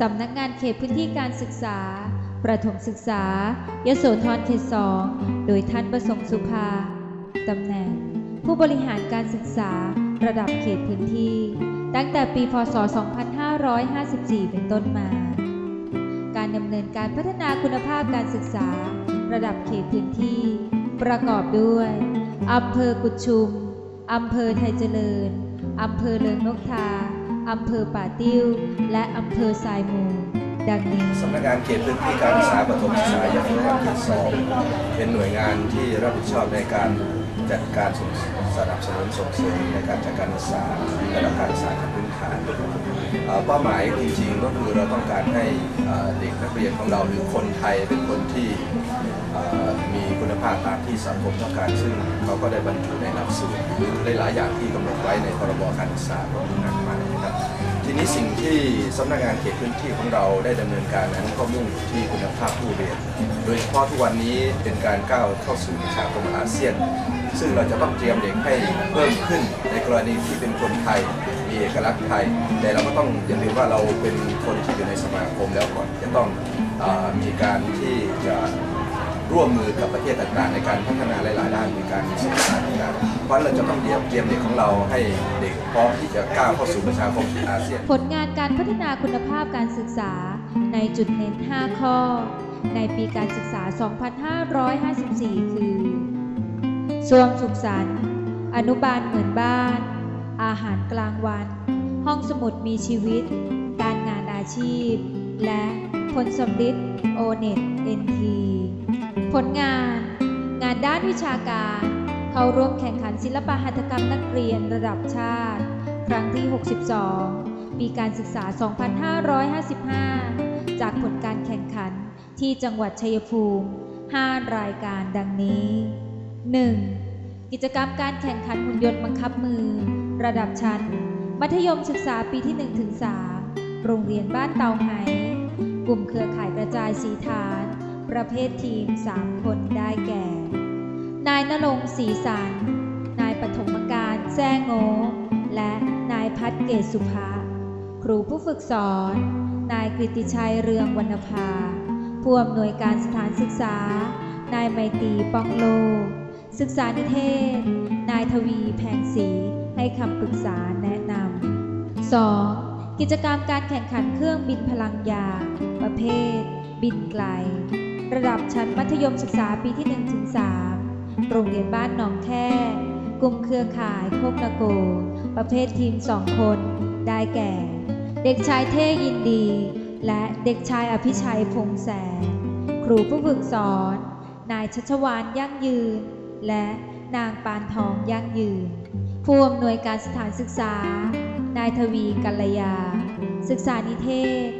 สำนักงานเขตพื้นที่การศึกษา ประถมศึกษายโสธรเขตสองโดยท่านประสงค์สุภาตำแหน่ง ผู้บริหารการศึกษาระดับเขตพื้นที่ ตั้งแต่ปีพศ 2554 เป็นต้นมา การดำเนินการพัฒนาคุณภาพการศึกษา ระดับเขตพื้นที่ ประกอบด้วยอำเภอกุดชุมอำเภอไทยเจริญอำเภอเลิงนกทา อำเภอป่าติ้ว และอำเภอทรายมูลดังนี้สำนักงานเขตพื้นที่การศึกษาประถมศึกษายาสุธรเขตสองเป็นหน่วยงานที่รับผิดชอบในการจัดการสสนับสนุนส่งเสริมในการจัดการศึกษาระดับการศึกษาขั้นพื้นฐานเอ่อเป้าหมายจริงๆก็คือเราต้องการให้เด็กนักเรียนของเราหรือคนไทยเป็นคนที่มี ภาพตามที่สังคมต้องการซึ่งเขาก็ได้บรรจุในหลักสูตรหรือหลายอย่างที่กำหนดไว้ในพรบการศึกษาก็มีมากมายนะครับ ทีนี้สิ่งที่สำนักงานเขตพื้นที่ของเราได้ดำเนินการนั้นก็มุ่งที่คุณภาพผู้เรียน โดยเฉพาะทุกวันนี้เป็นการก้าวเข้าสู่ประชาคมอาเซียน ซึ่งเราจะต้องเตรียมเด็กให้เพิ่มขึ้นในกรณีที่เป็นคนไทยมีเอกลักษณ์ไทย แต่เราก็ต้องอย่าลืมว่าเราเป็นคนที่อยู่ในสมาคมแล้วก่อนจะต้องอมีการที่จะ ร่วมมือกับประเทศต่างๆ ในการพัฒนาหลายๆด้านในการศึกษาต่างๆเพราะเราจะต้องเตรียมเตรียมเด็กของเราให้เด็กพร้อมที่จะก้าวเข้าสู่ประชาคมอาเซียน ผลงานการพัฒนาคุณภาพการศึกษาในจุดเน้น 5 ข้อ ในปีการศึกษา 2554 คือสวมสุขสันต์อนุบาลเหมือนบ้าน อาหารกลางวัน ห้องสมุดมีชีวิต การงานอาชีพ และผลสำลิด โอเน็ตเอ็นทีผลงาน งานด้านวิชาการ เข้าร่วมแข่งขันศิลปหัตถกรรมนักเรียนระดับชาติ ครั้งที่ 62 ปีการศึกษา 2555 จากผลการแข่งขันที่จังหวัดชัยภูมิ 5 รายการดังนี้ 1. กิจกรรมการแข่งขันหุ่นยนต์บังคับมือ ระดับชั้น มัธยมศึกษาปีที่ 1-3 โรงเรียนบ้านเตาไห กลุ่มเครือข่ายกระจายสีฐาน ประเภททีม 3 คนได้แก่ นายนรงค์ศรีสัน นายปฐมการแจ้งโง และนายพัฒเกศสุภาครูผู้ฝึกสอน นายกฤติชัยเรืองวรรณภา ผู้อำนวยการสถานศึกษา นายไมตรีป้องโล ศึกษานิเทศ นายทวีแพงศรีให้คำปรึกษาแนะนำ 2. กิจกรรมการแข่งขันเครื่องบินพลังยาง ประเภท บินไกล ระดับชั้นมัธยมศึกษาปีที่ 1-3 โรงเรียนบ้านหนองแค่กลุ่มเครือข่ายโคกนาโก ประเภททีม2คน ได้แก่ เด็กชายเท่ยินดี และเด็กชายอภิชัยพงแสนครูผู้ฝึกสอน นายชัชวานยั่งยืน และนางปานทองยั่งยืน ผู้อำนวยการสถานศึกษา นายทวีกัลยา ศึกษานิเทศ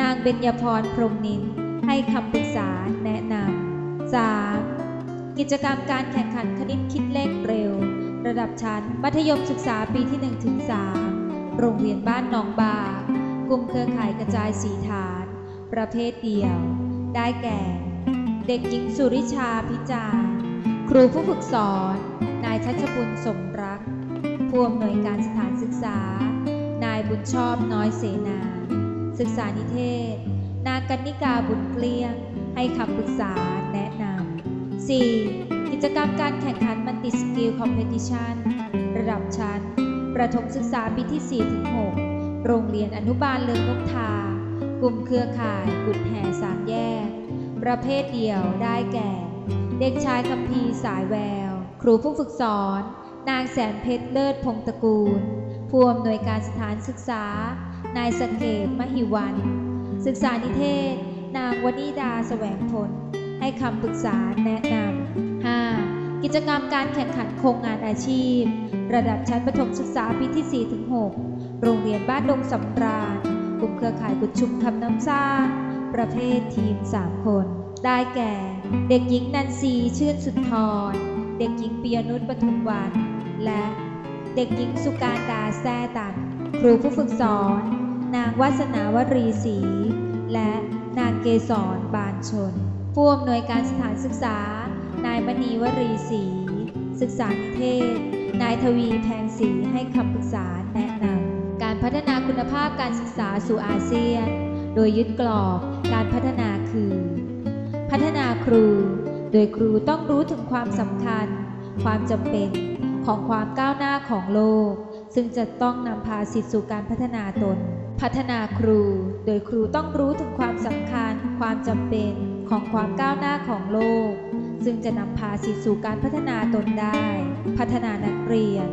นางเบญญพรพรมนินให้คำปรึกษาแนะนำ 3. กิจกรรมการแข่งขันคณิตคิดเลขเร็ว ระดับชั้น มัธยมศึกษาปีที่ 1-3 โรงเรียนบ้านหนองบากลุ่มเครือข่ายกระจายสีฐาน ประเภทเดียว ได้แก่ เด็กหญิงสุริชาพิจาร์ครูผู้ฝึกสอน นายชัชบุญสมรัก ผู้อำนวยการสถานศึกษา นายบุญชอบน้อยเสนา ศึกษานิเทศ นางกันนิกาบุญเกลี้ยง ให้คำปรึกษาแนะนำ 4. กิจกรรมการแข่งขันมัลติสกิลคอมเพติชันระดับชั้น ประถมศึกษาปีที่ 4-6 โรงเรียนอนุบาลเลิงนกทา กลุ่มเครือข่ายกุดแห่สามแยก ประเภทเดียวได้แก่ เด็กชายคัมพีสายแวว ครูผู้ฝึกสอน นางแสนเพชรเลิศพงตระกูลผู้อำนวยการสถานศึกษานายสเกตมหิวัน ศึกษานิเทศ นางวนิดาแสวงผล ให้คำปรึกษาแนะนำ 5. กิจกรรมการแข่งขันโครงงานอาชีพ ระดับชั้นประถมศึกษาปีที่ 4-6 โรงเรียนบ้านดงสำราญ กลุ่มเครือข่ายกุดชุมคำน้ำซ่างประเภททีม 3 คน ได้แก่ เด็กหญิงนันซีชื่นสุนทร เด็กหญิงปียนุชปทุมวัน และเด็กหญิงสุการดาแซ่ตัน ครูผู้ฝึกสอน นางวาสนาวรีศรีและนางเกษรบานชน ผู้อำนวยการสถานศึกษา นายมณีวรีศรีศึกษานิเทศ นายทวีแพงศรีให้คำปรึกษาแนะนำการพัฒนาคุณภาพการศึกษาสู่อาเซียน โดยยึดกรอบการพัฒนาคือ พัฒนาครู โดยครูต้องรู้ถึงความสำคัญ ความจำเป็นของความก้าวหน้าของโลก ซึ่งจะต้องนำพาสิทธิสู่การพัฒนาตน พัฒนาครู โดยครูต้องรู้ถึงความสำคัญ ความจำเป็นของความก้าวหน้าของโลก ซึ่งจะนำพาสิทธิสู่การพัฒนาตนได้ พัฒนานักเรียน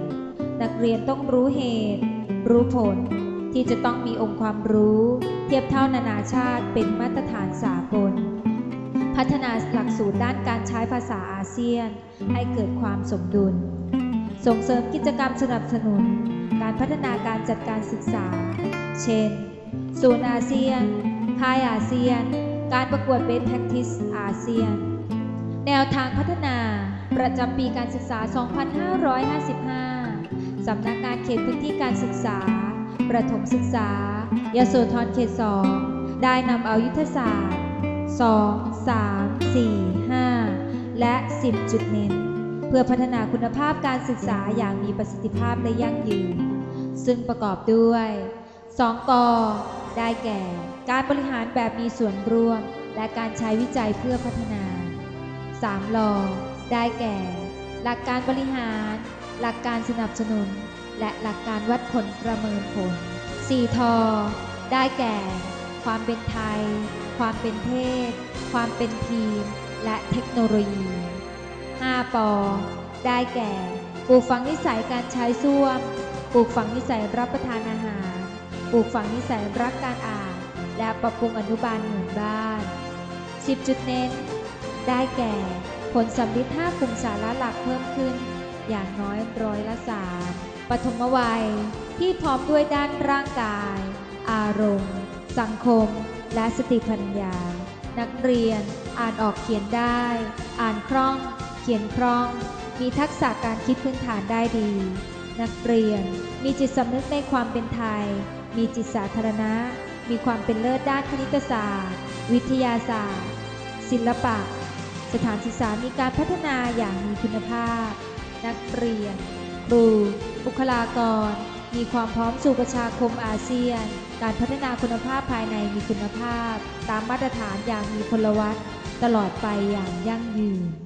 นักเรียนต้องรู้เหตุ รู้ผล ที่จะต้องมีองค์ความรู้ เทียบเท่านานาชาติเป็นมาตรฐานสากลพัฒนาหลักสูตรด้านการใช้ภาษาอาเซียน ให้เกิดความสมดุล ส่งเสริมกิจกรรมสนับสนุน การพัฒนาการจัดการศึกษา เช่น ศูนย์อาเซียนค่ายอาเซียน การประกวด Best Practice อาเซียน แนวทางพัฒนาประจำปีการศึกษา 2555 สำนักงานเขตพื้นที่การศึกษา ประถมศึกษายโสธรเขต 2 ได้นำเอายุทธศาสตร์ 2 3 4 5 และ 10 จุดเน้น พื่อพัฒนาคุณภาพการศึกษาอย่างมีประสิทธิภาพและยั่งยืน ซึ่งประกอบด้วย 2 ก ได้แก่ การบริหารแบบมีส่วนร่วม และการใช้วิจัยเพื่อพัฒนา 3ลอได้แก่ หลักการบริหาร หลักการสนับสนุน และหลักการวัดผลประเมินผล 4ทอได้แก่ ความเป็นไทย ความเป็นเทศ ความเป็นทีม และเทคโนโลยี 5 ปอ ได้แก่ ปลูกฝังนิสัยการใช้ส้วม ปลูกฝังนิสัยรับประทานอาหาร ปลูกฝังนิสัยรักการอ่าน และปรับปรุงอนุบาลหมู่บ้าน 10 จุดเน้น ได้แก่ ผลสำลิด5กลุ่มสาระหลักเพิ่มขึ้น อย่างน้อยร้อยละสามปฐมวัยที่พร้อมด้วยด้านร่างกาย อารมณ์ สังคม และสติปัญญา นักเรียนอ่านออกเขียนได้ อ่านคล่อง เขียนคล่อง มีทักษะการคิดพื้นฐานได้ดี นักเรียน มีจิตสำนึกในความเป็นไทย มีจิตสาธารณะ มีความเป็นเลิศด้านคณิตศาสตร์ วิทยาศาสตร์ ศิลปะ สถานศึกษามีการพัฒนาอย่างมีคุณภาพ นักเรียน ครู บุคลากร มีความพร้อมสู่ประชาคมอาเซียน การพัฒนาคุณภาพภายในมีคุณภาพ ตามมาตรฐานอย่างมีพลวัตตลอดไปอย่างยั่งยืน